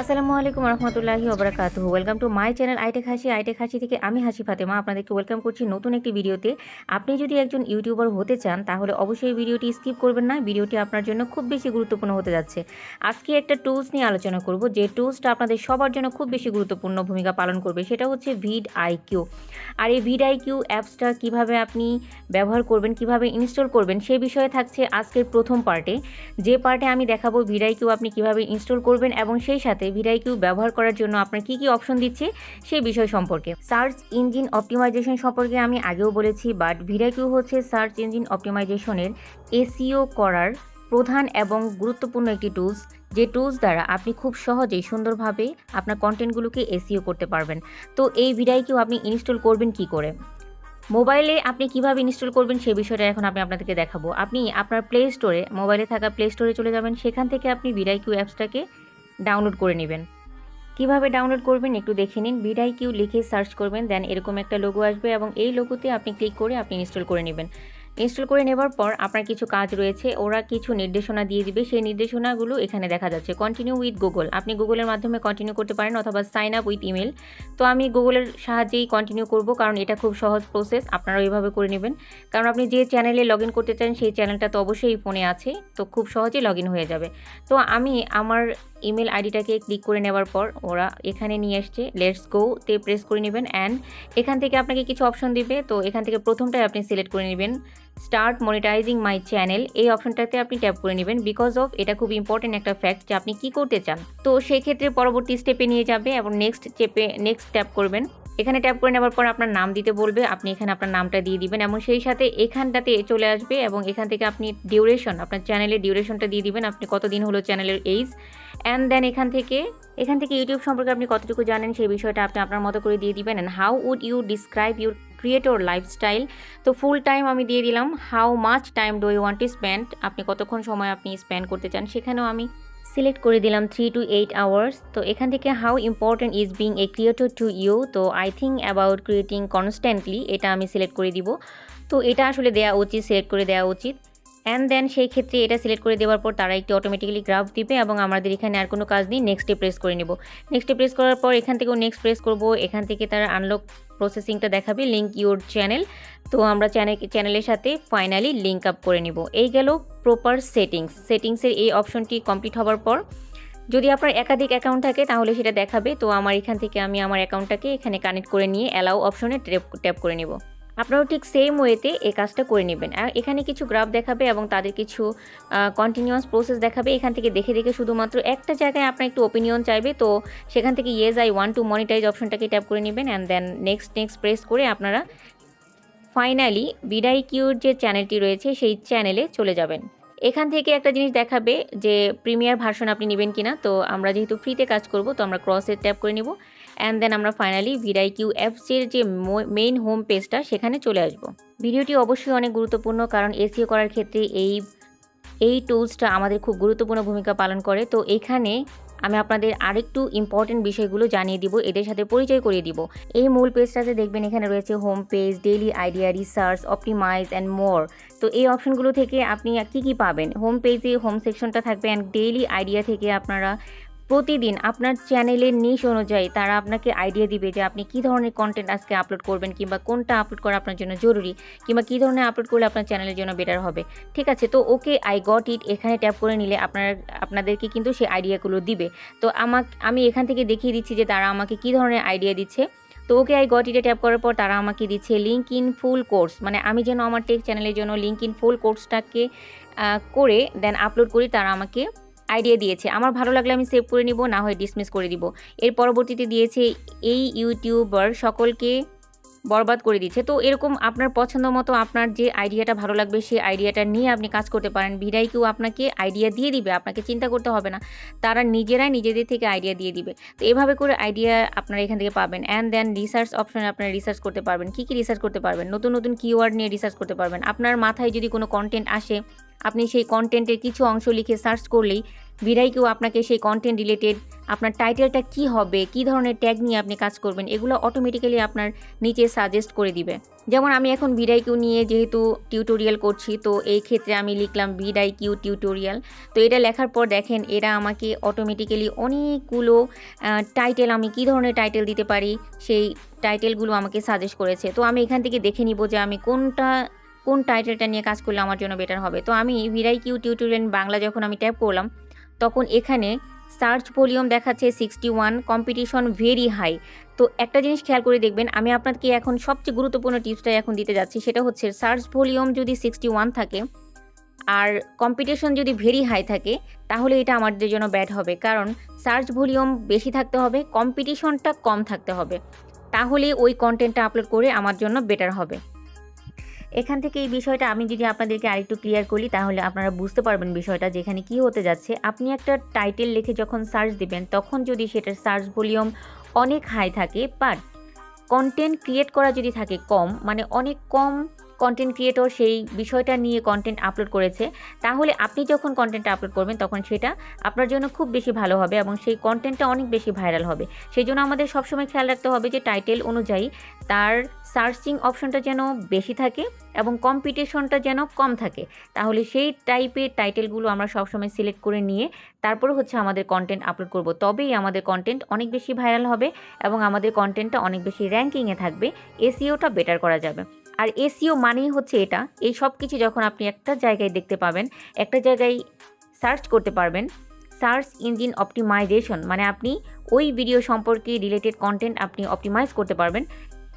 আসসালামু আলাইকুম রহমতুল্লাহি ওবরাকাত welcome to my channel iTech Hasi iTech Hasi থেকে আমি হাসি ফাতেমা আপনাদেরকে ওয়েলকাম করছি নতুন একটি ভিডিওতে। আপনি যদি একজন ইউটিউবার হতে চান, তাহলে অবশ্যই ভিডিওটি স্কিপ করবেন না, ভিডিওটি আপনার জন্য খুব বেশি গুরুত্বপূর্ণ হতে যাচ্ছে। আজকে একটা টুলস নিয়ে আলোচনা করব, যে টুলসটা আপনাদের সবার জন্য খুব বেশি গুরুত্বপূর্ণ ভূমিকা পালন করবে, সেটা হচ্ছে ভিড আইকিউ আর এই ভিড আইকিউ অ্যাপসটা কীভাবে আপনি ব্যবহার করবেন, কীভাবে ইনস্টল করবেন, সে বিষয়ে থাকছে আজকের প্রথম পার্টে যে পার্টে আমি দেখাবো ভিড আইকিউ আপনি কীভাবে ইনস্টল করবেন, এবং সেই সাথে ভিডাইকিউ ব্যবহার করার জন্য আপনার কি কি অপশন দিচ্ছে সেই বিষয় সম্পর্কে। সার্চ ইঞ্জিন অপটিমাইজেশন সম্পর্কে আমি আগেও বলেছি, বাট ভিডাইকিউ হচ্ছে সার্চ ইঞ্জিন অপটিমাইজেশনের এসিও করার প্রধান এবং গুরুত্বপূর্ণ একটি টুলস যে টুলস দ্বারা আপনি খুব সহজেই সুন্দরভাবে আপনার কন্টেন্টগুলোকে এসিও করতে পারবেন। তো এই ভিডাইকিউ আপনি ইনস্টল করবেন কি করে? মোবাইলে আপনি কীভাবে ইনস্টল করবেন সেই বিষয়টা এখন আমি আপনাদেরকে দেখাবো। আপনি আপনার প্লে স্টোরে মোবাইলে থাকা প্লে স্টোরে চলে যাবেন, সেখান থেকে আপনি ভিডাইকিউ অ্যাপসটাকে ডাউনলোড করে নেবেন। কীভাবে ডাউনলোড করবেন একটু দেখে নিন। বিডাই কিউ লিখে সার্চ করবেন দেন এরকম একটা লোগো আসবে এবং এই লোগোতে আপনি ক্লিক করে আপনি ইনস্টল করে নেবেন। ইনস্টল করে নেবার পর আপনার কিছু কাজ রয়েছে, ওরা কিছু নির্দেশনা দিয়ে দিবে। সেই নির্দেশনাগুলো এখানে দেখা যাচ্ছে। কন্টিনিউ উইথ গুগল আপনি গুগলের মাধ্যমে কন্টিনিউ করতে পারেন অথবা সাইন আপ উইথ ইমেল তো আমি গুগলের সাহায্যেই কন্টিনিউ করব, কারণ এটা খুব সহজ প্রসেস আপনারা এইভাবে করে নেবেন। কারণ আপনি যে চ্যানেলে লগ ইন করতে চান, সেই চ্যানেলটা তো অবশ্যই ফোনে আছে। তো খুব সহজেই লগ ইন হয়ে যাবে। তো আমি আমার ইমেল আইডিটাকে ক্লিক করে নেওয়ার পর ওরা এখানে নিয়ে আসছে। লেটস গো তে প্রেস করে নেবেন। অ্যান্ড এখান থেকে আপনাকে কিছু অপশন দিবে। তো এখান থেকে প্রথমটাই আপনি সিলেক্ট করে নেবেন। স্টার্ট মনিটাইজিং মাই চ্যানেল এই অপশনটাতে আপনি ট্যাপ করে নেবেন বিকজ অফ এটা খুব ইম্পর্টেন্ট একটা ফ্যাক্ট যে আপনি কি করতে চান। তো সেই ক্ষেত্রে পরবর্তী স্টেপে নিয়ে যাবে এবং নেক্সট স্টেপে নেক্সট ট্যাপ করবেন। এখানে ট্যাপ করে নেওয়ার পর আপনার নাম দিতে বলবে, আপনি এখানে আপনার নামটা দিয়ে দিবেন এবং সেই সাথে এখানটাতে চলে আসবে এবং এখান থেকে আপনি ডিউরেশন আপনার চ্যানেলের ডিউরেশনটা দিয়ে দিবেন, আপনি কতদিন হলো চ্যানেলের এইজ অ্যান্ড দেন এখান থেকে এখান থেকে ইউটিউব সম্পর্কে আপনি কতটুকু জানেন সেই বিষয়টা আপনি আপনার মতো করে দিয়ে দিবেন and how would you describe your creator lifestyle তো ফুল টাইম আমি দিয়ে দিলাম। How much time do you want to spend আপনি কতক্ষণ সময় আপনি স্পেন্ড করতে চান সেখানেও আমি সিলেক্ট করে দিলাম থ্রি টু এইট আওয়ার্স তো এখান থেকে how important is being a creator to you তো I think about creating constantly এটা আমি সিলেক্ট করে দিব। তো এটা আসলে দেওয়া উচিত সিলেক্ট করে দেওয়া উচিত। অ্যান্ড দেন সেই ক্ষেত্রে এটা সিলেক্ট করে দেওয়ার পর তারা একটি অটোমেটিক্যালি গ্রাফ দিবে এবং আমাদের এখানে আর কোনো কাজ নেই নেক্সটে প্রেস করে নেব। নেক্সটে প্রেস করার পর এখান থেকেও নেক্সট প্রেস করব, এখান থেকে তারা আনলক প্রসেসিংটা দেখাবে লিঙ্ক ইউর চ্যানেল তো আমরা চ্যানেল চ্যানেলের সাথে ফাইনালি লিঙ্ক আপ করে নিব। এই গেল প্রপার সেটিংস সেটিংসের এই অপশনটি কমপ্লিট হওয়ার পর, যদি আপনার একাধিক অ্যাকাউন্ট থাকে তাহলে সেটা দেখাবে। তো আমার এখান থেকে আমি আমার অ্যাকাউন্টটাকে এখানে কানেক্ট করে নিয়ে অ্যালাউ অপশনে ট্যাপ ট্যাপ করে নেব। আপনারাও ঠিক সেম ওয়েতে এই কাজটা করে নেবেন। এখানে কিছু গ্রাফ দেখাবে এবং তাদের কিছু কন্টিনিউয়াস প্রসেস দেখাবে। এখান থেকে দেখে দেখে শুধুমাত্র একটা জায়গায় আপনার একটু ওপিনিয়ন চাইবে। তো সেখান থেকে yes I want to monetize অপশনটাকে tap করে নেবেন and then next next press করে আপনারা ফাইনালি বিডাই কিউর যে চ্যানেলটি রয়েছে, সেই চ্যানেলে চলে যাবেন। এখান থেকে একটা জিনিস দেখাবে যে প্রিমিয়ার ভার্সন আপনি নেবেন কিনা। তো আমরা যেহেতু ফ্রিতে কাজ করব, তো আমরা ক্রসে ট্যাপ করে নেব। অ্যান্ড দেন আমরা ফাইনালি ভিডাই কিউ অ্যাপসের যে মেইন হোম পেজটা সেখানে চলে আসব। ভিডিওটি অবশ্যই অনেক গুরুত্বপূর্ণ, কারণ এসিও করার ক্ষেত্রে এই এই টুলসটা আমাদের খুব গুরুত্বপূর্ণ ভূমিকা পালন করে। তো এখানে আমি আপনাদের আরেকটু ইম্পর্টেন্ট বিষয়গুলো জানিয়ে দিব, এদের সাথে পরিচয় করিয়ে দিব। এই মূল পেজটাতে দেখবেন এখানে রয়েছে home page daily idea research optimize and more তো এই অপশনগুলো থেকে আপনি কি কি পাবেন? হোম পেজে হোম সেকশনটা থাকবে অ্যান্ড ডেইলি আইডিয়া থেকে আপনারা প্রতিদিন আপনার চ্যানেলের নিশ অনুযায়ী তারা আপনাকে আইডিয়া দিবে যে আপনি কী ধরনের কন্টেন্ট আজকে আপলোড করবেন কিংবা কোনটা আপলোড করা আপনার জন্য জরুরি কিংবা কী ধরনের আপলোড করলে আপনার চ্যানেলের জন্য বেটার হবে। ঠিক আছে? তো ওকে আই গট ইট এখানে ট্যাপ করে নিলে আপনার, আপনাদেরকে কিন্তু সেই আইডিয়াগুলো দিবে। তো আমাকে, আমি এখান থেকে দেখিয়ে দিচ্ছি যে তারা আমাকে কী ধরনের আইডিয়া দিচ্ছে। তো ওকে আই গট ইটে ট্যাপ করার পর তারা আমাকে দিচ্ছে লিঙ্ক ইন ফুল কোর্স মানে আমি যেন আমার টেক চ্যানেলের জন্য লিঙ্ক ইন ফুল কোর্সটাকে করে দেন আপলোড করি, তারা আমাকে আইডিয়া দিয়েছে। আমার ভালো লাগলে আমি সেভ করে নিব, না হয় ডিসমিস করে দিব। এর পরবর্তীতে দিয়েছে এই ইউটিউবার সকলকে বরবাদ করে দিচ্ছে। তো এরকম আপনার পছন্দ মতো আপনার যে আইডিয়াটা ভালো লাগবে, সেই আইডিয়াটা নিয়ে আপনি কাজ করতে পারেন। ভিডাই কেউ আপনাকে আইডিয়া দিয়ে দিবে, আপনাকে চিন্তা করতে হবে না। তারা নিজেরাই নিজেদের থেকে আইডিয়া দিয়ে দিবে। তো এভাবে করে আইডিয়া আপনারা এখান থেকে পাবেন। অ্যান্ড দেন রিসার্চ অপশনে আপনারা রিসার্চ করতে পারবেন। কী কী রিসার্চ করতে পারবেন? নতুন নতুন কিওয়ার্ড নিয়ে রিসার্চ করতে পারবেন। আপনার মাথায় যদি কোনো কন্টেন্ট আসে, আপনি সেই কন্টেন্টের কিছু অংশ লিখে সার্চ করলেই ভিরাইকিউ আপনাকে সেই কন্টেন্ট রিলেটেড আপনার টাইটেলটা কি হবে, কি ধরনের ট্যাগ নিয়ে আপনি কাজ করবেন, এগুলো অটোমেটিক্যালি আপনার নিচে সাজেস্ট করে দিবে। যেমন আমি এখন ভিডাইকিউ নিয়ে যেহেতু টিউটোরিয়াল করছি, তো এই ক্ষেত্রে আমি লিখলাম ভিডাইকিউ টিউটোরিয়াল তো এটা লেখার পর দেখেন এরা আমাকে অটোমেটিক্যালি অনেকগুলো টাইটেল আমি কি ধরনের টাইটেল দিতে পারি, সেই টাইটেলগুলো আমাকে সাজেস্ট করেছে। তো আমি এখান থেকে দেখে নিব যে আমি কোনটা, কোন টাইটেলটা নিয়ে কাজ করলে আমার জন্য বেটার হবে। তো আমি ভিরাইকিউ টিউটোরিয়াল বাংলা যখন আমি ট্যাপ করলাম, তখন এখানে সার্চ ভলিউম দেখাচ্ছে sixty one competition very high তো একটা জিনিস খেয়াল করে দেখবেন, আমি আপনাকে এখন সবচেয়ে গুরুত্বপূর্ণ টিপসটাই এখন দিতে যাচ্ছি, সেটা হচ্ছে সার্চ ভলিউম যদি সিক্সটি ওয়ান থাকে আর কম্পিটিশন যদি ভেরি হাই থাকে, তাহলে এটা আমাদের জন্য ব্যাড হবে। কারণ সার্চ ভলিউম বেশি থাকতে হবে কম্পিটিশনটা কম থাকতে হবে। তাহলে ওই কন্টেন্টটা আপলোড করে আমার জন্য বেটার হবে। এখান থেকে এই বিষয়টা আমি যদি আপনাদেরকে আরেকটু ক্লিয়ার করি, তাহলে আপনারা বুঝতে পারবেন বিষয়টা যেখানে কি হতে যাচ্ছে। আপনি একটা টাইটেল লিখে যখন সার্চ দিবেন, তখন যদি সেটার সার্চ ভলিউম অনেক হাই থাকে বাট কন্টেন্ট ক্রিয়েট করা যদি থাকে কম মানে অনেক কম কন্টেন্ট ক্রিয়েটর সেই বিষয়টা নিয়ে কন্টেন্ট আপলোড করেছে। তাহলে আপনি যখন কন্টেন্টটা আপলোড করবেন, তখন সেটা আপনার জন্য খুব বেশি ভালো হবে এবং সেই কন্টেন্টটা অনেক বেশি ভাইরাল হবে। সেই জন্য আমাদের সবসময় খেয়াল রাখতে হবে যে টাইটেল অনুযায়ী তার সার্চিং অপশনটা যেন বেশি থাকে এবং কম্পিটিশনটা যেন কম থাকে। তাহলে সেই টাইপের টাইটেলগুলো আমরা সবসময় সিলেক্ট করে নিয়ে তারপর হচ্ছে আমাদের কন্টেন্ট আপলোড করব। তবেই আমাদের কন্টেন্ট অনেক বেশি ভাইরাল হবে এবং আমাদের কন্টেন্টটা অনেক বেশি র্যাঙ্কিংয়ে থাকবে। এসিওটা বেটার করা যাবে। আর এসিও মানেই হচ্ছে এটা। এই সব কিছু যখন আপনি একটা জায়গায় দেখতে পাবেন, একটা জায়গায় সার্চ করতে পারবেন সার্চ ইঞ্জিন অপটিমাইজেশন মানে আপনি ওই ভিডিও সম্পর্কে রিলেটেড কন্টেন্ট আপনি অপটিমাইজ করতে পারবেন।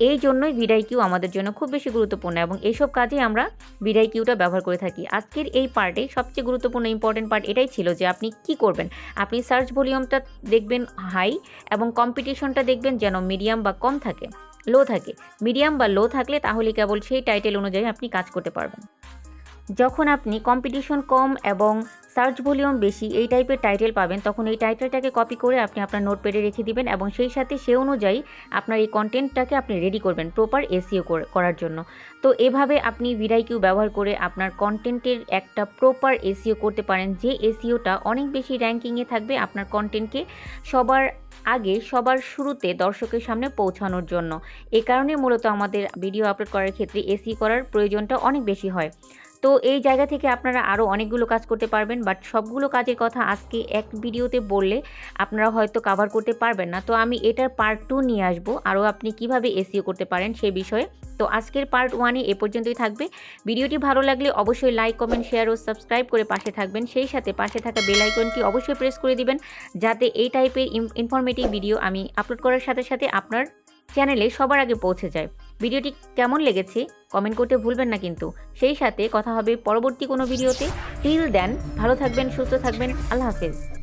এই জন্যই ভিডাই কিউ আমাদের জন্য খুব বেশি গুরুত্বপূর্ণ এবং এইসব কাজে আমরা ভিডাই কিউটা ব্যবহার করে থাকি। আজকের এই পার্টে সবচেয়ে গুরুত্বপূর্ণ ইম্পর্টেন্ট পার্ট এটাই ছিল যে আপনি কি করবেন। আপনি সার্চ ভলিউমটা দেখবেন হাই এবং কম্পিটিশনটা দেখবেন যেন মিডিয়াম বা কম থাকে। লো থাকে, মিডিয়াম বা লো থাকলে তাহলে কেবল সেই টাইটেল অনুযায়ী আপনি কাজ করতে পারবেন। যখন আপনি কম্পিটিশন কম এবং সার্চ ভলিউম বেশি, এই টাইপের টাইটেল পাবেন, তখন এই টাইটেলটাকে কপি করে আপনি আপনার নোটপ্যাডে রেখে দিবেন এবং সেই সাথে সে অনুযায়ী আপনার এই কন্টেন্টটাকে আপনি রেডি করবেন প্রপার এসিও করার জন্য। তো এভাবে আপনি ভিডাইকিউ ব্যবহার করে আপনার কন্টেন্টের একটা প্রপার এসিও করতে পারেন, যে এসিওটা অনেক বেশি র্যাঙ্কিংয়ে থাকবে আপনার কন্টেন্টকে সবার আগে, সবার শুরুতে দর্শকের সামনে পৌঁছানোর জন্য। এ কারণে মূলত আমাদের ভিডিও আপলোড করার ক্ষেত্রে এসি করার প্রয়োজনটা অনেক বেশি হয়। তো এই জায়গা থেকে আপনারা আরও অনেকগুলো কাজ করতে পারবেন বাট সবগুলো কাজের কথা আজকে এক ভিডিওতে বললে আপনারা হয়তো কাভার করতে পারবেন না। তো আমি এটার পার্ট টু নিয়ে আসব আরও আপনি কীভাবে এসিও করতে পারেন সে বিষয়ে। তো আজকের পার্ট ওয়ানে এ পর্যন্তই থাকবে। ভিডিওটি ভালো লাগলে অবশ্যই লাইক কমেন্ট শেয়ার ও সাবস্ক্রাইব করে পাশে থাকবেন। সেই সাথে পাশে থাকা বেল আইকনটি অবশ্যই প্রেস করে দিবেন, যাতে এই টাইপের ইনফরমেটিভ ভিডিও আমি আপলোড করার সাথে সাথে আপনার চ্যানেলে সবার আগে পৌঁছে যায়। ভিডিওটি কেমন লেগেছে কমেন্ট করতে ভুলবেন না কিন্তু। সেই সাথে কথা হবে পরবর্তী কোনো ভিডিওতে। টিল দেন ভালো থাকবেন, সুস্থ থাকবেন। আল্লাহ হাফেজ।